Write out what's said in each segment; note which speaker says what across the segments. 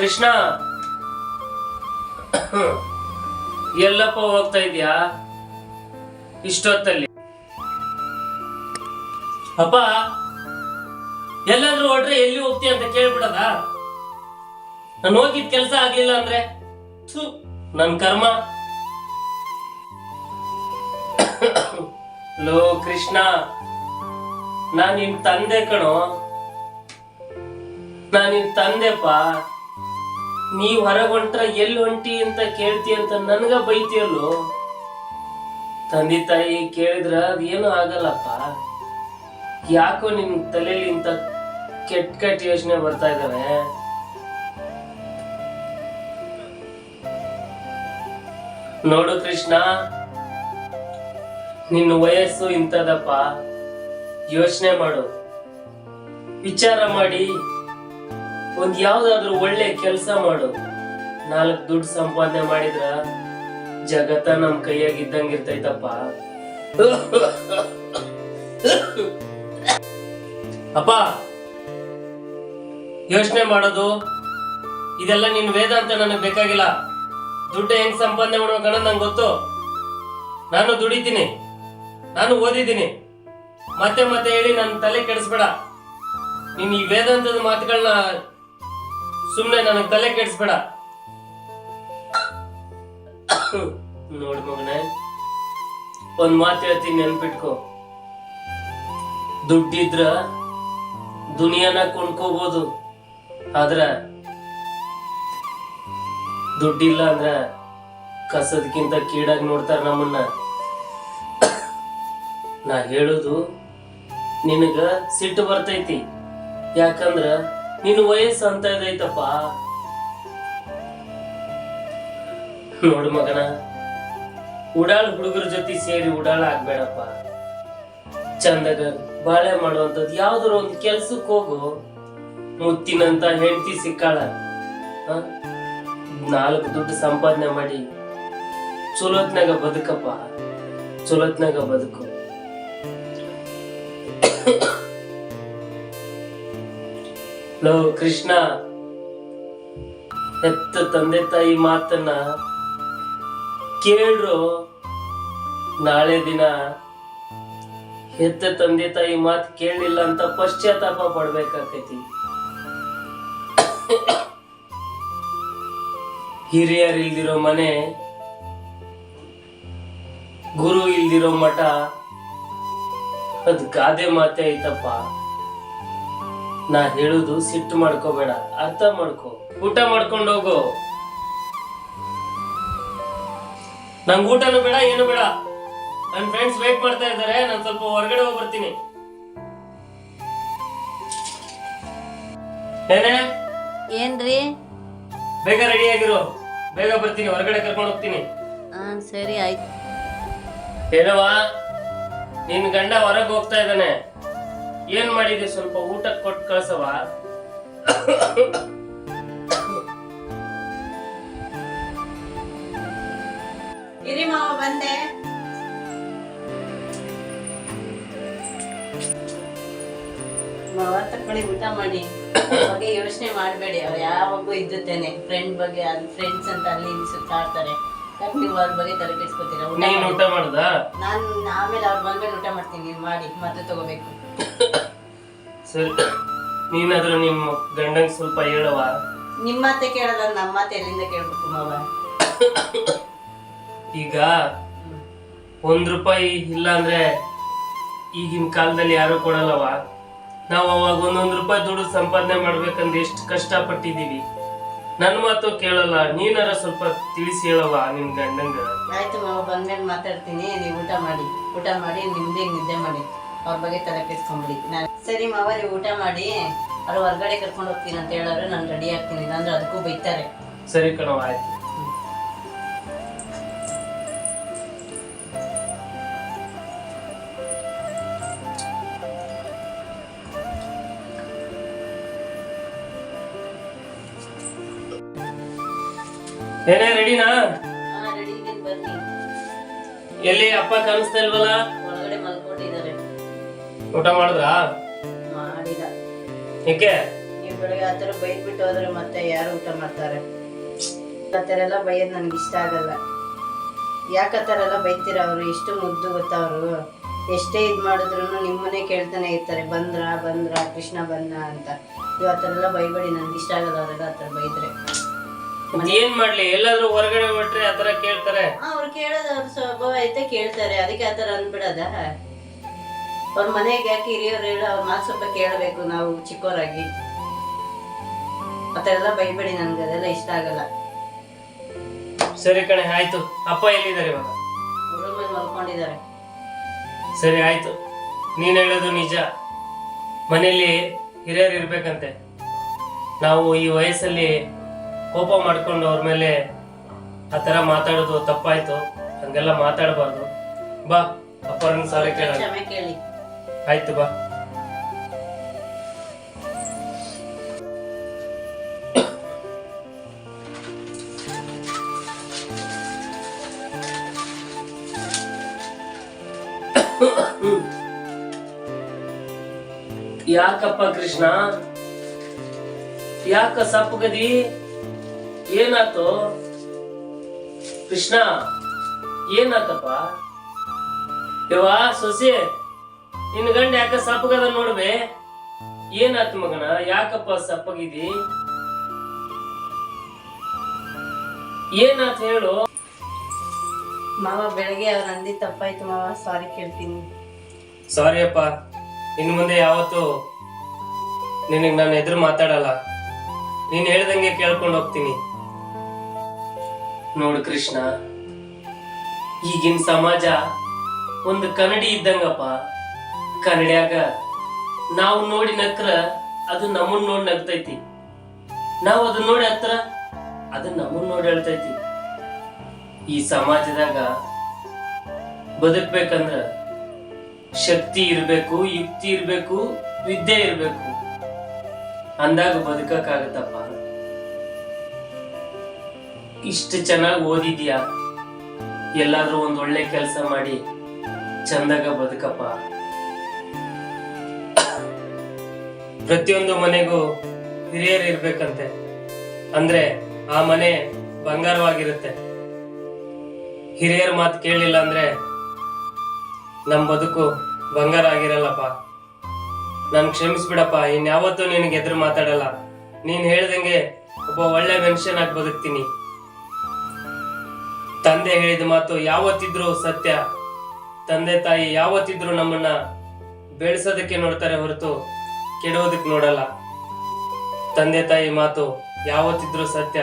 Speaker 1: ಕೃಷ್ಣ. ಎಲ್ಲಪ್ಪ ಹೋಗ್ತಾ ಇದ್ಯಾ? ಇಷ್ಟೊತ್ತಲ್ಲಿ. ಅಪ್ಪ, ಎಲ್ಲಾದ್ರೂ ಹೊಟ್ರೆ ಎಲ್ಲಿ ಹೋಗ್ತೀಯ ಅಂತ ಕೇಳ್ಬಿಡದ? ನಾನು ಹೋಗಿದ್ ಕೆಲಸ ಆಗ್ಲಿಲ್ಲ ಅಂದ್ರೆ? ನನ್ ಕರ್ಮ. ಲೋ ಕೃಷ್ಣ, ನಾನ್ ನಿನ್ ತಂದೆ ಕಣೋ. ನಾನ್ ನಿನ್ ತಂದೆಪ್ಪ. ನೀವ್ ಹೊರಗೊಂಟ್ರ ಎಲ್ಲಿ ಹೊಂಟಿ ಅಂತ ಕೇಳ್ತಿ ಅಂತ ನನ್ಗ ಬೈತಿಯಲ್ಲೋ? ತಂದೆ ತಾಯಿ ಕೇಳಿದ್ರ ಅದೇನು ಆಗಲ್ಲಪ್ಪ. ಯಾಕೋ ನಿನ್ ತಲೆಯಲ್ಲಿ ಇಂತ ಕೆಟ್ಟ ಕೆಟ್ಟ ಯೋಚನೆ ಬರ್ತಾ ಇದ್ದಾನೆ ನೋಡು ಕೃಷ್ಣ, ನಿನ್ನ ವಯಸ್ಸು ಇಂಥದಪ್ಪ. ಯೋಚನೆ ಮಾಡು. ವಿಚಾರ ಮಾಡಿ. ಒಂದ್ ಯಾವ್ದಾದ್ರು ಒಳ್ಳೆ ಕೆಲಸ ಮಾಡು. ನಾಲ್ಕು ದುಡ್ಡು ಸಂಪಾದನೆ ಮಾಡಿದ್ರ ಜಗತ್ತ ನಮ್ ಕೈಯಾಗ ಇದ್ದಂಗ ಇರ್ತೈತಪ್ಪ ಅಪ್ಪ, ಯೋಚನೆ ಮಾಡೋದು, ಇದೆಲ್ಲ ನಿನ್ ವೇದ ಅಂತ ನನಗೆ ಬೇಕಾಗಿಲ್ಲ. ದುಡ್ಡು ಹೆಂಗ್ ಸಂಪಾದನೆ ಮಾಡ್ಬೇಕಣ ನಂಗೆ ಗೊತ್ತು. ನಾನು ದುಡಿತೀನಿ, ನಾನು ಓದಿದ್ದೀನಿ. ಮತ್ತೆ ಮತ್ತೆ ಹೇಳಿ ನನ್ನ ತಲೆ ಕೆಡಿಸ್ಬೇಡ. ನೀನ್ ಈ ವೇದಾಂತದ ಮಾತುಗಳನ್ನ ಸುಮ್ನೆ ನನಗ್ ತಲೆ ಕೆಡಿಸ್ಬೇಡ. ನೋಡ್ ಮಗನೇ, ಒಂದ್ ಮಾತು ಹೇಳ್ತೀನಿ ನೆನ್ಪಿಟ್ಕೋ. ದುಡ್ಡಿದ್ರ ದುನಿಯಾನ ಕೊಂಡ್ಕೋಬಹುದು ಆದ್ರ ದುಡ್ಡಿಲ್ಲ ಅಂದ್ರ ಕಸದ್ಕಿಂತ ಕೀಡಾಗಿ ನೋಡ್ತಾರ ನಮ್ಮನ್ನ. ನಾ ಹೇಳುದು ನಿನಗ ಸಿಟ್ಟು ಬರ್ತೈತಿ. ಯಾಕಂದ್ರ ನಿನ್ನ ವಯಸ್ಸು ಅಂತ ಇದೈತಪ್ಪ ನೋಡು ಮಗನ, ಉಡಾಳ್ ಹುಡುಗರ ಜೊತೆ ಸೇರಿ ಉಡಾಳ ಆಗ್ಬೇಡಪ್ಪ. ಚಂದಗ ಬಾಳೆ ಮಾಡುವಂಥದ್ದು ಯಾವ್ದಾರ ಒಂದು ಕೆಲ್ಸಕ್ಕೆ ಹೋಗು. ಮುತ್ತಿನಂತ ಹೆಂಡತಿ ಸಿಕ್ಕಾಳ. ನಾಲ್ಕು ದುಡ್ಡು ಸಂಪಾದನೆ ಮಾಡಿ. ಚಲೋತ್ನಾಗ ಬದುಕಪ್ಪ. ಚಲೋತ್ನಾಗ ಬದುಕು. ಲೋ ಕೃಷ್ಣ, ಹೆತ್ತ ತಂದೆ ತಾಯಿ ಮಾತನ್ನ ಕೇಳ್ರು. ನಾಳೆ ದಿನ ಹೆತ್ತ ತಂದೆ ತಾಯಿ ಮಾತು ಕೇಳಲಿಲ್ಲ ಅಂತ ಪಶ್ಚಾತ್ತಾಪ ಪಡ್ಬೇಕಾಕೈತಿ. ಹಿರಿಯರ್ ಇಲ್ದಿರೋ ಮನೆ, ಗುರು ಇಲ್ದಿರೋ ಮಠ, ಅದ್ ಗಾದೆ ಮಾತೆ ಐತಪ್ಪ. ನಾ ಹೇಳುದು ಸಿಟ್ಟು ಮಾಡ್ಕೋಬೇಡ ಅರ್ಥ ಮಾಡ್ಕೋ. ಊಟ ಮಾಡ್ಕೊಂಡು ಹೋಗು. ನಂಗ್ ಊಟನು ಬೇಡ ಏನು ಬೇಡ. ನನ್ನ ಫ್ರೆಂಡ್ಸ್ ವೇಟ್ ಮಾಡ್ತಾ ಇದ್ದಾರೆ ನಾನು ಸ್ವಲ್ಪ ಹೊರಗಡೆ ಹೋಗಿ ಬರ್ತೀನಿ ಏನೇ?
Speaker 2: ಏನ್ರಿ?
Speaker 1: ಬೇಗ ರೆಡಿ ಆಗಿರು. ಬೇಗ ಬರ್ತೀನಿ ಹೊರಗಡೆ ಕರ್ಕೊಂಡು ಹೋಗ್ತೀನಿ.
Speaker 2: ಹಾ ಸರಿ ಆಯ್ತು.
Speaker 1: ಹೇಳವಾ ನಿನ್ ಗಂಡ ಹೊರಗೆ ಹೋಗ್ತಾ ಇದ್ದಾನೆ. ಏನ್ ಮಾಡಿದೆ ಸ್ವಲ್ಪ ಊಟ ಕೊಟ್ಟು ಕಳ್ಸವ
Speaker 2: ಇರಿ ಮಾವ ಬಂದೆ. ಮಾವ ತಕೊಳ್ಳಿ ಊಟ ಮಾಡಿ. ಬಗ್ಗೆ ಯೋಚನೆ ಮಾಡಬೇಡಿ ಅವ್ರು ಯಾವಾಗೂ ಇದ್ದುತ್ತೇನೆ ಫ್ರೆಂಡ್ ಬಗ್ಗೆ ಅಲ್ಲಿ ಫ್ರೆಂಡ್ಸ್ ಅಂತ ಅಲ್ಲಿ ಇಲ್ಲಿ ಸುತ್ತಾಡ್ತಾರೆ. ಯಾಕೆ ನೀವು ಅವ್ರ ಬಗ್ಗೆ ತಲೆ ಕೆಡಿಸ್ಕೊತೀರಾ? ಊಟ
Speaker 1: ನೀನ್ ಊಟ ಮಾಡ್ದ?
Speaker 2: ನಾನು ಆಮೇಲೆ ಅವ್ರು ಬಂದ್ಮೇಲೆ ಊಟ ಮಾಡ್ತೀನಿ ನೀವು ಮಾಡಿ ಮತ್ತೆ ತಗೋಬೇಕು.
Speaker 1: ಸರಿ ನೀನಾದ್ರೂ ನಿಮ್ಮ ಗಂಡನ ಸ್ವಲ್ಪ ಹೇಳವ
Speaker 2: ನಿಮ್ಮ ಮಾತೆ ಕೇಳಲ್ಲ ನಮ್ಮ ಮಾತೆ ಎಲ್ಲಿಂದ ಕೇಳ್ಬೇಕು ಮಾವ?
Speaker 1: ಈಗ ಒಂದ್ ರೂಪಾಯಿ ಇಲ್ಲ ಅಂದ್ರೆ ಈಗಿನ ಕಾಲದಲ್ಲಿ ಯಾರು ಕೊಡಲ್ಲವ ನಾವು ಅವಾಗ ಒಂದೊಂದು ರೂಪಾಯಿ ದುಡ್ಡು ಸಂಪಾದನೆ ಮಾಡ್ಬೇಕಂದ್ರೆ ಎಷ್ಟು ಕಷ್ಟ ಪಟ್ಟಿದೀವಿ ನನ್ ಮಾತು ಕೇಳಲ್ಲ ನೀನಾರ ಸ್ವಲ್ಪ ತಿಳಿಸಿ ಹೇಳವ ನಿನ್ ಗಂಡಂಗ.
Speaker 2: ಆಯ್ತು ಮಾವ ಬಂದ್ಮೇಲೆ ಮಾತಾಡ್ತೀನಿ ನೀವು ಊಟ ಮಾಡಿ. ಊಟ ಮಾಡಿ ನಿಮ್ದೇ ನಿದ್ದೆ ಮಾಡಿ. ಅವ್ರ ಬಗ್ಗೆ ತಲೆ ಕೆಡ್ಸ್ಕೊಂಬಿಡಿ. ನಾನು ಸರಿ ಮಾವ ನೀವು ಊಟ ಮಾಡಿ ಅವ್ರು ಹೊರ್ಗಡೆ ಕರ್ಕೊಂಡು ಹೋಗ್ತೀನಿ ಅಂತ ಹೇಳಿದ್ರೆ ನಾನು ರೆಡಿ ಆಗ್ತೀನಿ ಇಲ್ಲಾಂದ್ರೆ ಅದಕ್ಕೂ ಬೈತಾರೆ
Speaker 1: ಸರಿ ಕಣವ ಆಯ್ತು. ಏನೇ ರೆಡಿನಾ
Speaker 2: ರೆಡಿ
Speaker 1: ಎಲ್ಲಿ ಅಪ್ಪ ಕಾಣಿಸ್ತಾ ಇಲ್ವಲ್ಲ? ಊಟ ಮಾಡಿದ್ರ?
Speaker 2: ಮಾಡಿಲ್ಲ.
Speaker 1: ಏಕೆ
Speaker 2: ನೀವು ಬೆಳಗ್ಗೆ ಆ ಥರ ಬೈದ್ಬಿಟ್ಟು ಹೋದ್ರೆ ಮತ್ತೆ ಯಾರು ಊಟ ಮಾಡ್ತಾರೆ? ಆ ಥರ ಎಲ್ಲ ಬೈಯೋದು ನನಗೆ ಇಷ್ಟ ಆಗಲ್ಲ. ಯಾಕೆ ಆ ಥರ ಎಲ್ಲ ಬೈತೀರ ಅವರು? ಎಷ್ಟು ಮುದ್ದು ಗೊತ್ತಾ ಅವರು? ಎಷ್ಟೇ ಇದು ಮಾಡಿದ್ರು ನಿಮ್ಮನ್ನೇ ಕೇಳ್ತಾನೆ ಇರ್ತಾರೆ ಬಂದ್ರ ಬಂದ್ರ ಕೃಷ್ಣ ಬಂದ ಅಂತ. ನೀವು ಆ ಥರ ಎಲ್ಲ ಬೈಬೇಡಿ ನನಗೆ ಇಷ್ಟ ಆಗಲ್ಲ ಅವರೆಲ್ಲ ಆ ಥರ ಬೈದ್ರೆ.
Speaker 1: ಏನ್ ಮಾಡ್ಲಿ? ಎಲ್ಲಾದ್ರೂ ಹೊರಗಡೆ ಬಿಟ್ರೆ ಆತರ ಕೇಳ್ತಾರೆ.
Speaker 2: ಅವ್ರು ಕೇಳೋದು ಅವ್ರ ಸ್ವಭಾವ ಐತೆ ಕೇಳ್ತಾರೆ. ಅದಕ್ಕೆ ಆತರ ಥರ ಅಂದ್ಬಿಡದ? ಅವ್ರ ಮನೆಗೆ ಯಾಕೆ ಹಿರಿಯವ್ರು ಹೇಳೋ ಅವ್ರ ಮಾತು ಸ್ವಲ್ಪ ಕೇಳಬೇಕು ನಾವು ಚಿಕ್ಕವರಾಗಿ ಆ ಥರ ಎಲ್ಲ ಬೈಬೇಡಿ ನನ್ಗೆ ಅದೆಲ್ಲ ಇಷ್ಟ ಆಗಲ್ಲ.
Speaker 1: ಸರಿ ಕಣೆ ಆಯ್ತು. ಅಪ್ಪ ಎಲ್ಲಿದ್ದಾರೆ ಇವಾಗ?
Speaker 2: ರೂಮಲ್ಲಿ ಮಲ್ಕೊಂಡಿದ್ದಾರೆ.
Speaker 1: ಸರಿ ಆಯ್ತು. ನೀನ್ ಹೇಳೋದು ನಿಜ. ಮನೆಯಲ್ಲಿ ಹಿರಿಯರು ಇರ್ಬೇಕಂತೆ. ನಾವು ಈ ವಯಸ್ಸಲ್ಲಿ ಕೋಪ ಮಾಡ್ಕೊಂಡು ಅವ್ರ ಮೇಲೆ ಆ ಥರ ಮಾತಾಡೋದು ತಪ್ಪಾಯ್ತು. ಹಂಗೆಲ್ಲ ಮಾತಾಡಬಾರ್ದು. ಬಾ ಅಪ್ಪರನ್ನು ಕೇಳ
Speaker 2: ಕ್ಷಮೆ ಕೇಳಿ.
Speaker 1: ಆಯ್ತು ಬಾ. ಯಾಕಪ್ಪ ಕೃಷ್ಣ? ಯಾಕ ಸಪ್ಪಗದಿ ಏನಾತು ಕೃಷ್ಣ ಏನಾತಪ್ಪ ಯವ್ವ ಸೊಸೆ ನಿನ್ನ ಗಂಡ ಯಾಕ ಸಪ್ಪಗದ ನೋಡ್ಬೆ ಏನಾತ್ ಮಗನ? ಯಾಕಪ್ಪ ಸಪ್ಪಗಿದಿ? ಏನಾತ್ ಹೇಳು?
Speaker 2: ಮಾವ ಬೆಳಗ್ಗೆ ಅವ್ರ ಅಂದಿ ತಪ್ಪಾಯ್ತು ಮಾವ ಸಾರಿ ಕೇಳ್ತೀನಿ.
Speaker 1: ಸಾರಿ ಅಪ್ಪ. ಇನ್ ಮುಂದೆ ಯಾವತ್ತು ನಿನಗ್ ನಾನು ಎದುರು ಮಾತಾಡಲ್ಲ. ನೀನ್ ಹೇಳ್ದಂಗೆ ಕೇಳ್ಕೊಂಡು ಹೋಗ್ತೀನಿ. ನೋಡು ಕೃಷ್ಣ ಈಗಿನ ಸಮಾಜ ಒಂದು ಕನ್ನಡಿ ಇದ್ದಂಗಪ್ಪ. ಕನ್ನಡಿಯಾಗ ನಾವು ನೋಡಿ ನಕ್ರ, ಅದು ನಮ್ಮನ್ನ ನೋಡಿ ನಗ್ತೈತಿ. ನಾವು ಅದನ್ನ ನೋಡಿ ಹತ್ರ, ಅದು ನಮ್ಮನ್ನ ನೋಡಿ ಹೇಳ್ತೈತಿ. ಈ ಸಮಾಜದಾಗ ಬದುಕ್ಬೇಕಂದ್ರ ಶಕ್ತಿ ಇರಬೇಕು, ಯುಕ್ತಿ ಇರಬೇಕು, ವಿದ್ಯೆ ಇರಬೇಕು. ಅಂದಾಗ ಬದುಕಕ್ಕಾಗತ್ತಪ್ಪ. ಇಷ್ಟು ಚೆನ್ನಾಗಿ ಓದಿದ್ಯಾ? ಎಲ್ಲಾದ್ರೂ ಒಂದ್ ಒಳ್ಳೆ ಕೆಲಸ ಮಾಡಿ ಚಂದಾಗ ಬದುಕಪ್ಪ. ಪ್ರತಿಯೊಂದು ಮನೆಗೂ ಹಿರಿಯರು ಇರ್ಬೇಕಂತೆ. ಅಂದ್ರೆ ಆ ಮನೆ ಬಂಗಾರವಾಗಿರುತ್ತೆ. ಹಿರಿಯರ ಮಾತು ಕೇಳಿಲ್ಲ ಅಂದ್ರೆ ನಮ್ ಬದುಕು ಬಂಗಾರ ಆಗಿರಲ್ಲಪ್ಪ. ನನ್ ಕ್ಷಮಿಸ್ಬಿಡಪ್ಪ ಇನ್ಯಾವತ್ತೂ ನಿನಗೆ ಎದುರು ಮಾತಾಡಲ್ಲ. ನೀನ್ ಹೇಳ್ದಂಗೆ ಒಬ್ಬ ಒಳ್ಳೆ ಮನುಷ್ಯನಾಗಿ ಆಗಿ ಬದುಕ್ತೀನಿ. ತಂದೆ ಹೇಳಿದ ಮಾತು ಯಾವತ್ತಿದ್ರು ಸತ್ಯ. ತಂದೆ ತಾಯಿ ಯಾವತ್ತಿದ್ರು ನಮ್ಮನ್ನ ಬೆಳೆಸೋದಕ್ಕೆ ನೋಡ್ತಾರೆ ಹೊರತು ಕೆಡೋದಕ್ಕೆ ನೋಡಲ್ಲ. ತಂದೆ ತಾಯಿ ಮಾತು ಯಾವತ್ತಿದ್ರು ಸತ್ಯ.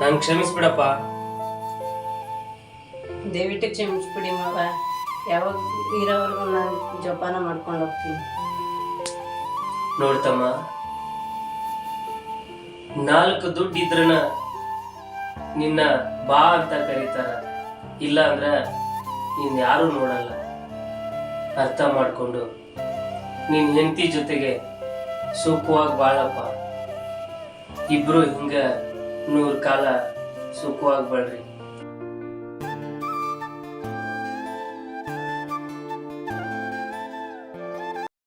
Speaker 1: ನಂಗ್ ಕ್ಷಮಿಸ್ಬಿಡಪ್ಪ.
Speaker 2: ದಯವಿಟ್ಟು ಕ್ಷಮಿಸ್ಬಿಡಿ ಮಗ ಯಾವಾಗ ಇರೋವರೆಗೂ ನಾನು ಜೋಪಾನ ಮಾಡ್ಕೊಂಡು ಹೋಗ್ತೀನಿ.
Speaker 1: ನೋಡ್ತಮ್ಮ ನಾಲ್ಕು ದುಡ್ಡು ಇದ್ರನ ನಿನ್ನ ಬಾ ಅಂತ ಕರೀತಾರ. ಇಲ್ಲ ಅಂದ್ರ ನೀನ್ ಯಾರು ನೋಡಲ್ಲ. ಅರ್ಥ ಮಾಡ್ಕೊಂಡು ನಿನ್ ಹೆಂಡತಿ ಜೊತೆಗೆ ಸುಖವಾಗಿ ಬಾಳಪ್ಪ. ಇಬ್ರು ಹಿಂಗ ನೂರ್ ಕಾಲ ಸುಖವಾಗಿ ಬಾಳ್ರಿ.